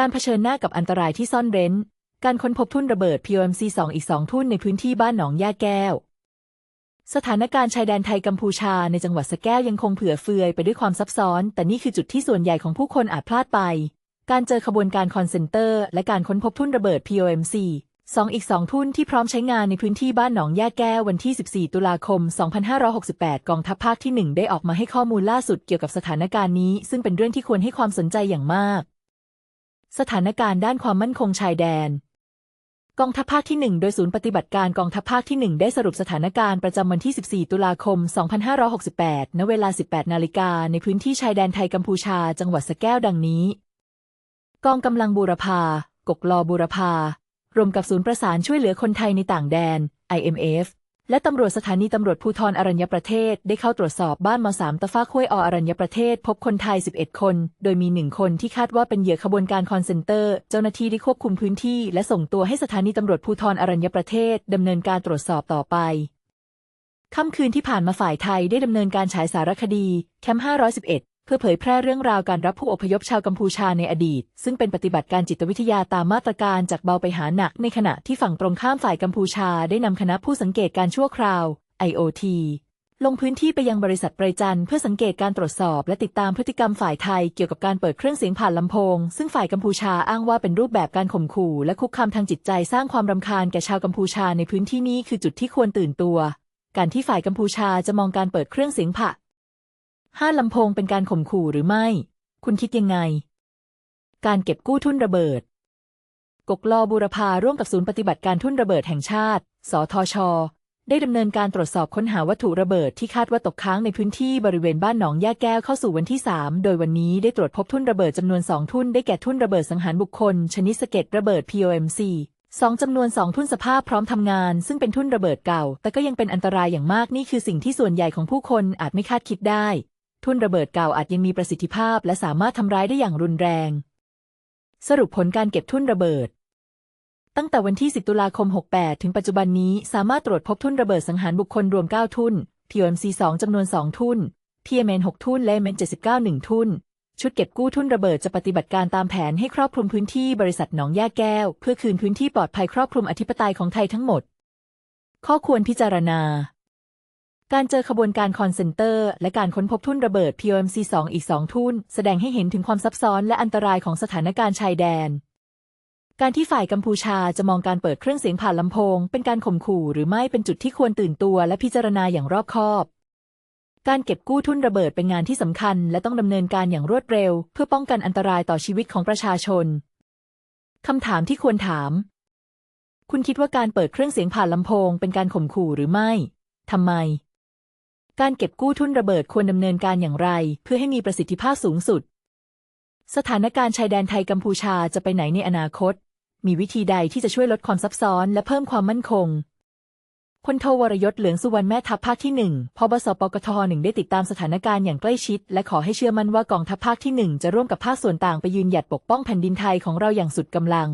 การเผชิญหน้ากับอันตรายที่ซ่อนเร้น การค้นพบทุ่นระเบิด POMC2 อีกสองทุ่นในพื้นที่บ้านหนองย่าแก้ว สถานการณ์ชายแดนไทยกัมพูชาในจังหวัดสะแก้วยังคงเผื่อเฟือยไปด้วยความซับซ้อน แต่นี่คือจุดที่ส่วนใหญ่ของผู้คนอาจพลาดไป การเจอขบวนการคอนเซนเตอร์ และการค้นพบทุ่นระเบิด POMC สองอีกสองทุ่นที่พร้อมใช้งานในพื้นที่บ้านหนองย่าแก้ววันที่ 14 ตุลาคม 2568 กองทัพภาคที่ 1 ได้ออกมาให้ข้อมูลล่าสุดเกี่ยวกับสถานการณ์นี้ ซึ่งเป็นเรื่องที่ควรให้ความสนใจอย่างมาก สถานการณ์ด้านความมั่นคงชายแดน กองทัพภาคที่ 1 โดยศูนย์ปฏิบัติการกองทัพภาคที่ 1 ได้สรุปสถานการณ์ประจำวันที่ 14 ตุลาคม 2568 ณ เวลา 18 นาฬิกาในพื้นที่ชายแดนไทยกัมพูชา จังหวัดสแก้วดังนี้ กองกำลังบูรพา กกลอบูรพารวมกับศูนย์ประสานช่วยเหลือคนไทยในต่างแดน IMF และตำรวจสถานีตำรวจภูธรอรัญญประเทศ ได้เข้าตรวจสอบบ้านมสามตะฟ้าค้วยออรัญญประเทศ พบคนไทย 11 คน โดยมีหนึ่งคนที่คาดว่าเป็นเหยื่อขบวนการคอนเซนเตอร์ เจ้าหน้าที่ได้ควบคุมพื้นที่ และส่งตัวให้สถานีตำรวจภูธรอรัญญประเทศดำเนินการตรวจสอบต่อไปค่ำคืนที่ผ่านมาฝ่ายไทยได้ดำเนินการฉายสารคดีแคมป์511 เพื่อเผยแพร่เรื่องราวการรับผู้อพยพชาวกัมพูชาในอดีต ซึ่งเป็นปฏิบัติการจิตวิทยาตามมาตรการจากเบาไปหาหนักในขณะที่ฝั่งตรงข้ามฝ่ายกัมพูชาได้นำคณะผู้สังเกตการชั่วคราว IOT ลงพื้นที่ไปยังบริษัทไพรจันเพื่อสังเกตการตรวจสอบ และติดตามพฤติกรรมฝ่ายไทยเกี่ยวกับการเปิดเครื่องเสียงผ่านลำโพง ซึ่งฝ่ายกัมพูชาอ้างว่าเป็นรูปแบบการข่มขู่ และคุกคามทางจิตใจสร้างความรำคาญแก่ชาวกัมพูชาในพื้นที่นี้คือจุดที่ควรตื่นตัว การที่ฝ่ายกัมพูชาจะมองการเปิดเครื่องเสียงผ่า ห้าลำโพงเป็นการข่มขู่หรือไม่ คุณคิดยังไง การเก็บกู้ทุ่นระเบิด กกลอบูรพาร่วมกับศูนย์ปฏิบัติการทุ่นระเบิดแห่งชาติ สทช ได้ดำเนินการตรวจสอบค้นหาวัตถุระเบิดที่คาดว่าตกค้างในพื้นที่บริเวณบ้านหนองย่าแก้วเข้าสู่วันที่ 3 โดยวันนี้ได้ตรวจพบทุ่นระเบิดจำนวน 2 ทุ่น ได้แก่ทุ่นระเบิดสังหารบุคคล ชนิดสะเก็ดระเบิด POMC สองจำนวนสองทุ่นสภาพพร้อมทำงาน ซึ่งเป็นทุ่นระเบิดเก่า แต่ก็ยังเป็นอันตรายอย่างมากนี่คือสิ่งที่ส่วนใหญ่ของผู้คนอาจไม่คาดคิดได้ ทุ่นระเบิดเก่าอาจยังมีประสิทธิภาพ และสามารถทำร้ายได้อย่างรุนแรง สรุปผลการเก็บทุ่นระเบิด ตั้งแต่วันที่ 10 ตุลาคม 68 ถึงปัจจุบันนี้สามารถตรวจพบทุ่นระเบิดสังหารบุคคลรวม 9 ทุ่น PMC 2จำนวน 2 ทุ่น PMN 6 ทุ่น และ MN 79 1 ทุ่น ชุดเก็บกู้ทุ่นระเบิดจะปฏิบัติการตามแผนให้ครอบคลุมพื้นที่บริษัทหนองย่าแก้ว เพื่อคืนพื้นที่ปลอดภัยครอบคลุมอธิปไตยของไทยทั้งหมด ข้อควรพิจารณา การเจอขบวนการคอนเซนเตอร์ และการค้นพบทุ่นระเบิด POMC 2 อีก 2 ทุ่น แสดงให้เห็นถึงความซับซ้อนและอันตรายของสถานการณ์ชายแดน การที่ฝ่ายกัมพูชาจะมองการเปิดเครื่องเสียงผ่านลำโพง เป็นการข่มขู่หรือไม่เป็นจุดที่ควรตื่นตัวและพิจารณาอย่างรอบคอบ การเก็บกู้ทุ่นระเบิดเป็นงานที่สำคัญ และต้องดำเนินการอย่างรวดเร็ว เพื่อป้องกันอันตรายต่อชีวิตของประชาชนคำถามที่ควรถาม คุณคิดว่าการเปิดเครื่องเสียงผ่านลำโพง เป็นการข่มขู่หรือไม่ทำไม การเก็บกู้ทุนระเบิดควรดำเนินการอย่างไร เพื่อให้มีประสิทธิภาพสูงสุด สถานการณ์ชายแดนไทยกัมพูชาจะไปไหนในอนาคต มีวิธีใดที่จะช่วยลดความซับซ้อนและเพิ่มความมั่นคงพลโทวรยศเหลืองสุวรรณแม่ทัพภาคที่หนึ่งพบสปกทหนึ่งได้ติดตามสถานการณ์อย่างใกล้ชิด และขอให้เชื่อมั่นว่ากองทัพภาคที่หนึ่งจะร่วมกับภาคส่วนต่างไปยืนหยัดปกป้องแผ่นดินไทยของเราอย่างสุดกำลัง